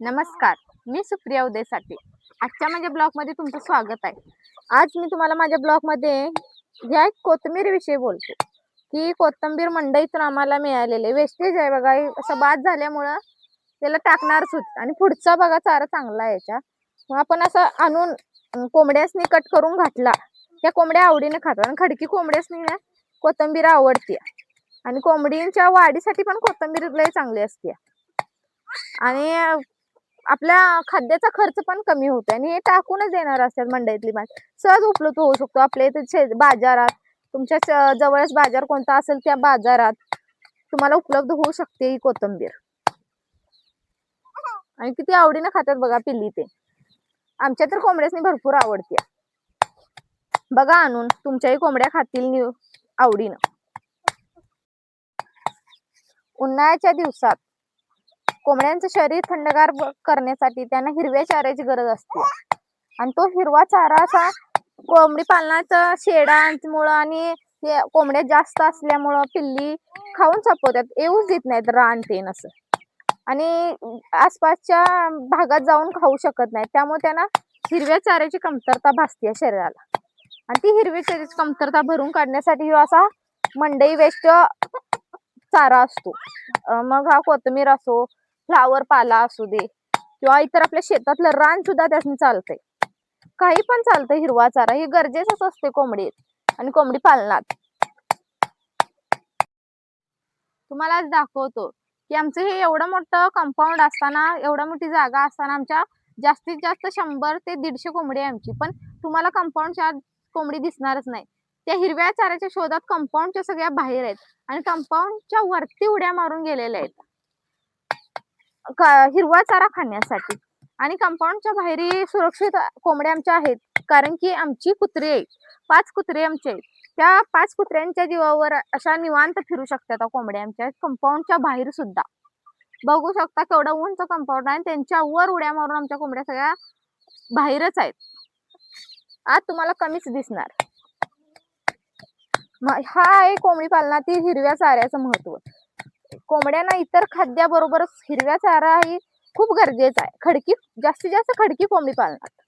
नमस्कार मी सुप्रिया उदयसाठी आजच्या माझ्या ब्लॉगमध्ये तुमचं स्वागत आहे. आज मी तुम्हाला माझ्या ब्लॉगमध्ये या एक कोथिंबीर विषयी की कोथिंबीर मंडईतून आम्हाला मिळालेले वेस्टेज आहे बघा हे असं बाद झाल्यामुळं त्याला टाकणारच होत. आणि पुढचा बघा चारा चांगला आहे याच्या मग आपण असं आणून कोंबड्यासनी कट करून घातला. त्या कोंबड्या आवडीने खातात. आणि खडकी कोंबड्यासनी ना कोथिंबीर आवडते आणि कोंबडींच्या वाढीसाठी पण कोथिंबीर लय चांगली असते आणि आपल्या खाद्याचा खर्च पण कमी होतो आणि हे टाकूनच येणार असतात मंडईतली माणसं. सहज उपलब्ध होऊ शकतो. आपल्या इथे बाजारात तुमच्या जवळच बाजार कोणता असेल त्या बाजारात तुम्हाला उपलब्ध होऊ शकते ही कोथिंबीर. आणि किती आवडीनं खातात बघा पिल्ली ते. आमच्या तर कोंबड्यासनी भरपूर आवडते बघा आणून तुमच्याही कोंबड्या खातील आवडीनं. उन्हाळ्याच्या दिवसात कोंबड्यांचं शरीर थंडगार करण्यासाठी त्यांना हिरव्या चाऱ्याची गरज असते. आणि तो हिरवा चारा असा कोंबडी पालनाचा शेडांमुळं आणि कोंबड्या जास्त असल्यामुळं पिल्ली खाऊन संपवतात येऊच देत नाहीत रान तेन असं. आणि आसपासच्या भागात जाऊन खाऊ शकत नाहीत. त्यामुळे त्यांना हिरव्या चाऱ्याची कमतरता भासते शरीराला. आणि ती हिरव्या चाऱ्याची कमतरता भरून काढण्यासाठी असा मंडई वेस्ट चारा असतो. मग हा कोथिंबीर असो फ्लावर पाला असू दे किंवा इतर आपल्या शेतातलं रान सुद्धा त्यासनी चालतंय. काही पण चालतंय हिरवा चारा. हे गरजेचंच असते कोंबडीत आणि कोंबडी पालनात. तुम्हाला आज दाखवतो की आमचं हे एवढं मोठं कंपाऊंड असताना एवढं मोठी जागा असताना आमच्या जास्तीत जास्त शंभर ते दीडशे कोंबडी आहे आमची. पण तुम्हाला कंपाऊंडच्या कोंबडी दिसणारच नाही. त्या हिरव्या चाऱ्याच्या शोधात कंपाऊंडच्या सगळ्या बाहेर आहेत आणि कंपाऊंडच्या वरती उड्या मारून गेलेल्या आहेत. हिरवा चारा खाण्यासाठी. आणि कंपाऊंडच्या बाहेर सुरक्षित कोंबड्या आमच्या आहेत. कारण की आमची कुत्री आहे पाच कुत्रे आमचे आहेत. त्या पाच कुत्र्यांच्या जीवावर अशा निवांत फिरू शकतात कोंबड्या आमच्या. कंपाऊंडच्या बाहेर सुद्धा. बघू शकता केवढं उंच कंपाऊंड आहे. आणि त्यांच्या वर उड्या मारून आमच्या कोंबड्या सगळ्या बाहेरच आहेत. आज तुम्हाला कमीच दिसणार. हा आहे कोंबडी पालनातील हिरव्या चाऱ्याचं महत्त्व कोंबड्यांना इतर खाद्याबरोबरच हिरव्या चारा ही खूप गरजेचा आहे. खडकी जास्तीत जास्त खडकी कोंबडी पालनात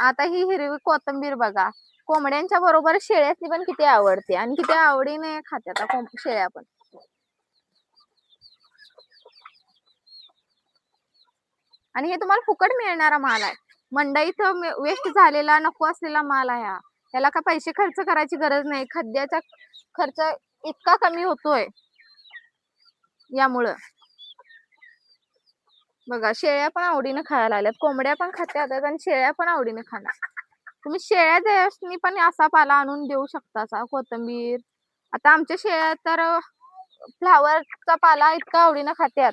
आता ही हिरवी कोथिंबीर बघा. कोंबड्यांच्या बरोबर शेळ्याची पण किती आवडते आणि किती आवडीने खात्यात आता शेळ्या पण. आणि हे तुम्हाला फुकट मिळणारा माल आहे. मंडईत वेस्ट झालेला नको असलेला माल आहे हा. त्याला का पैसे खर्च करायची गरज नाही? खाद्याचा खर्च इतका कमी होतोय. यामुळं. बघा शेळ्या पण आवडीने खायला लागल्यात. कोंबड्या पण खात्यात आणि शेळ्या पण आवडीने खाणार. तुम्ही शेळ्या द्यासनी पण असा पाला आणून देऊ शकता असा कोथिंबीर. आता आमच्या शेळ्या तर फ्लावरचा पाला इतका आवडीने खात्यात.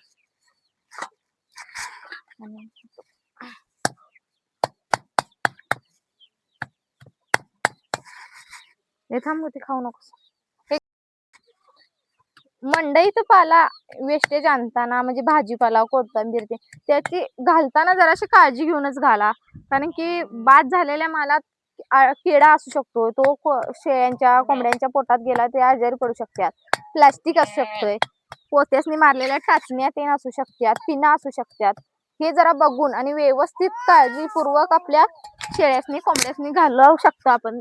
हे थांब ते खाऊ नकोस. मंडईत पाला वेस्टेज आणताना म्हणजे भाजीपाला कोथंबीर ते त्याची घालताना जराशी काळजी घेऊनच घाला. कारण की बाद झालेल्या मालात केडा किडा असू शकतो. तो शेळ्यांच्या कोंबड्यांच्या पोटात गेला ते आजारी पडू शकतात. प्लास्टिक असू शकतोय. पोत्यासनी मारलेल्या टाचण्या ते असू शकतात पिना असू शकतात. हे जरा बघून आणि व्यवस्थित काळजीपूर्वक आपल्या शेळ्यासनी कोंबड्यासनी घालवू शकतो आपण.